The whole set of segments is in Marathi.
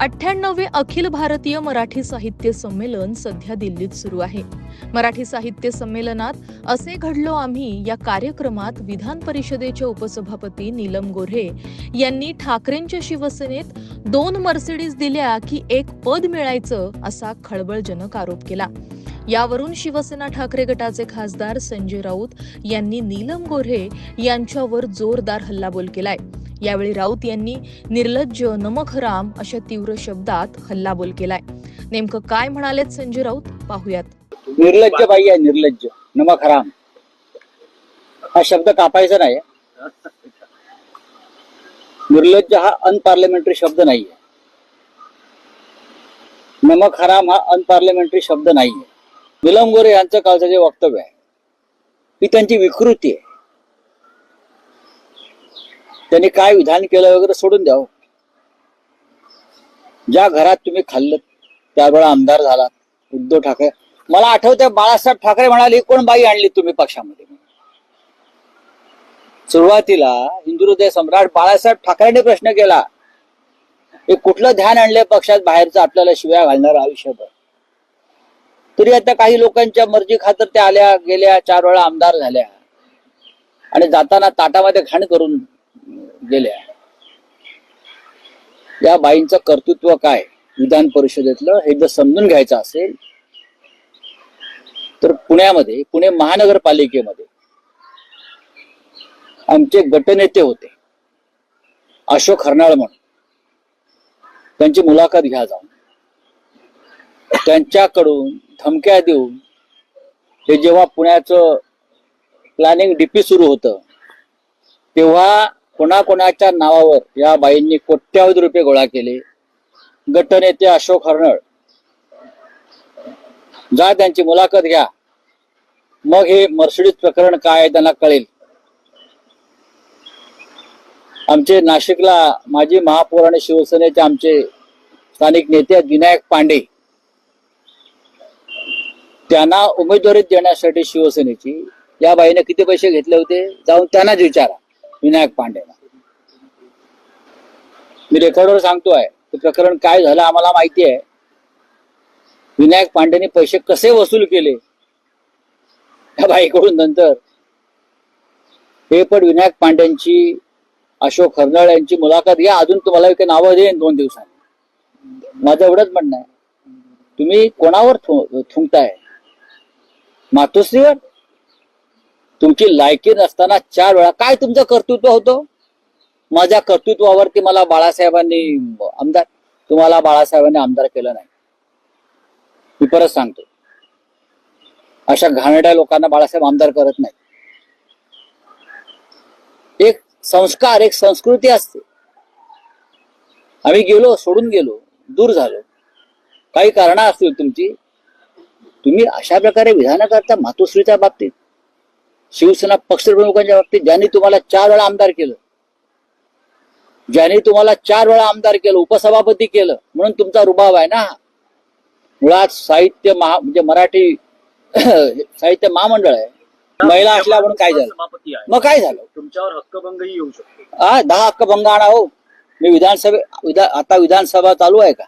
अठ्ठ्याण्णवे अखिल भारतीय मराठी साहित्य संमेलन सध्या दिल्लीत सुरू आहे. मराठी साहित्य संमेलनात असे घडलो आम्ही या कार्यक्रमात विधान परिषदेच्या उपसभापती नीलम गोऱ्हे यांनी ठाकरेंच्या शिवसेनेत दोन मर्सिडीज दिल्या की एक पद मिळायचं असा खळबळजनक आरोप केला. यावरून शिवसेना ठाकरे गटाचे खासदार संजय राऊत यांनी नीलम गोऱ्हे यांच्यावर जोरदार हल्लाबोल केलाय. यावेळी राऊत यांनी निर्लज्ज नमक राम अशा तीव्र शब्दात हल्लाबोल केलाय. नेमकं काय म्हणालेत संजय राऊत? पाहुयात. निर्लज्ज बाई आहे निर्लज्ज नमक हराम हा शब्द कापायचा नाही निर्लज्ज हा अनपार्लिमेंटरी शब्द नाहीये. नमक हराम हा अनपार्लिमेंटरी शब्द नाहीये. निलम गोरे यांचं कालचं जे वक्तव्य आहे ही त्यांची विकृती आहे. त्यांनी काय विधान केलं वगैरे सोडून द्यावं. ज्या घरात तुम्ही खाल्लं त्यावेळेला आमदार झाला उद्धव ठाकरे. मला आठवतंय बाळासाहेब ठाकरे म्हणाले कोण बाई आणली तुम्ही पक्षामध्ये? सुरुवातीला हिंदू हृदय सम्राट बाळासाहेब ठाकरेंनी प्रश्न केला हे कुठलं ध्यान आणलंय पक्षात बाहेरचं आपल्याला शिव्या घालणार आयुष्यभर? तरी आता काही लोकांच्या मर्जी खातर त्या आल्या गेल्या चार वेळा आमदार झाल्या. आणि जाताना ताटामध्ये घाण करून गेल्या. या बाईंचं कर्तृत्व काय? विधान परिषदेतलं हे जर समजून घ्यायचं असेल तर पुण्यामध्ये पुणे महानगरपालिकेमध्ये आमचे गटनेते होते. अशोक हरनाळ म्हणून. त्यांची मुलाखत घ्या जाऊन. त्यांच्याकडून धमक्या देऊन हे जेव्हा पुण्याचं प्लॅनिंग डीपी सुरू होतं तेव्हा कोणाकोणाच्या नावावर या बाईंनी कोट्यावधी रुपये गोळा केले. गटनेते अशोक हरनळ. जा त्यांची मुलाखत घ्या. मग हे मर्सिडीज प्रकरण काय त्यांना कळेल. आमचे नाशिकला माजी महापौर आणि शिवसेनेचे आमचे स्थानिक नेते विनायक पांडे. त्यांना उमेदवारी देण्यासाठी शिवसेनेची या बाईने किती पैसे घेतले होते? जाऊन त्यांनाच विचारा विनायक पांडेला. मी रेकॉर्डवर सांगतोय ते प्रकरण काय झालं आम्हाला माहिती आहे. विनायक पांडेने पैसे कसे वसूल केले? त्या बाईकडून नंतर. हे पण विनायक पांड्यांची अशोक हरनाळ यांची मुलाखत घ्या अजून तुम्हाला एक नावं देईन दोन दिवसांनी. माझं एवढंच म्हणणं आहे. तुम्ही कोणावर थुंकताय? मातोश्रीवर? तुमची लायकी नसताना चार वेळा काय तुमचं कर्तृत्व होतं? माझ्या कर्तृत्वावरती मला बाळासाहेबांनी आमदार तुम्हाला बाळासाहेबांनी आमदार केलं नाही. मी परत सांगतो. अशा घाणेड्या लोकांना बाळासाहेब आमदार करत नाही एक संस्कार एक संस्कृती असते. आम्ही गेलो सोडून गेलो दूर झालो. काही कारण असतील तुमची. तुम्ही अशा प्रकारे विधान करता मातोश्रीच्या बाबतीत. शिवसेना पक्षप्रमुखांच्या बाबतीत ज्यांनी तुम्हाला चार वेळा आमदार केलं. ज्यांनी तुम्हाला चार वेळा आमदार केलं उपसभापती केलं म्हणून तुमचा रुबाब आहे ना. मुळात साहित्य महा म्हणजे मराठी साहित्य महामंडळ आहे. महिला असल्या म्हणून काय झालं? मग काय झालं? तुमच्यावर हक्कभंगही येऊ शकतो. हा दहा हक्क भंग आणा हो. मी विधानसभे विधा आता विधानसभा चालू आहे का?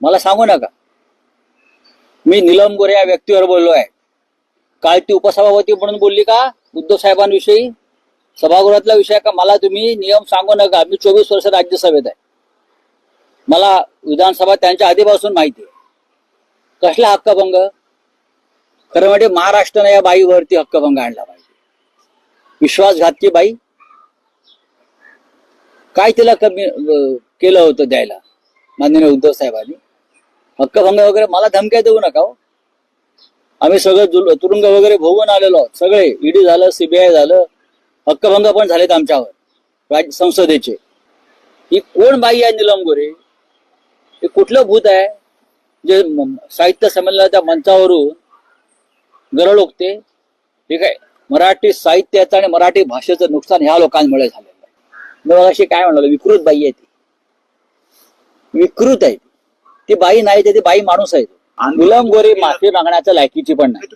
मला सांगू नका. मी निलम गोरे या व्यक्तीवर बोललो आहे काल ती उपसभापती म्हणून बोलली का? उद्धव साहेबांविषयी? सभागृहातला विषय का? मला तुम्ही नियम सांगू नका. मी चोवीस वर्ष राज्यसभेत आहे. मला विधानसभा त्यांच्या आधीपासून माहिती आहे. कसला हक्कभंग? खरं म्हणजे महाराष्ट्राने या बाईवरती हक्कभंग आणला पाहिजे. विश्वासघातकी बाई. काय तिला कमी केलं होतं द्यायला? माननीय उद्धव साहेबांनी. हक्कभंग वगैरे मला धमक्या देऊ नका हो. आम्ही सगळं तुरुंग वगैरे भोगून आलेलो सगळे ईडी झालं सीबीआय झालं हक्कभंग पण झालेत आमच्यावर राज्य संसदेचे. ही कोण बाई आहे निलम गोरे? हे कुठलं भूत आहे? जे साहित्य संमेलनाच्या मंचावरून गरळ ओकते हे काय मराठी साहित्याचं आणि मराठी भाषेचं नुकसान ह्या लोकांमुळे झालेलं आहे. मग अशी काय म्हणाल विकृत बाई आहे ती. विकृत आहे ती. बाई नाही ती बाई माणूस आहे निलम गोरे माफी मागण्याच्या लायकीची पण नाही.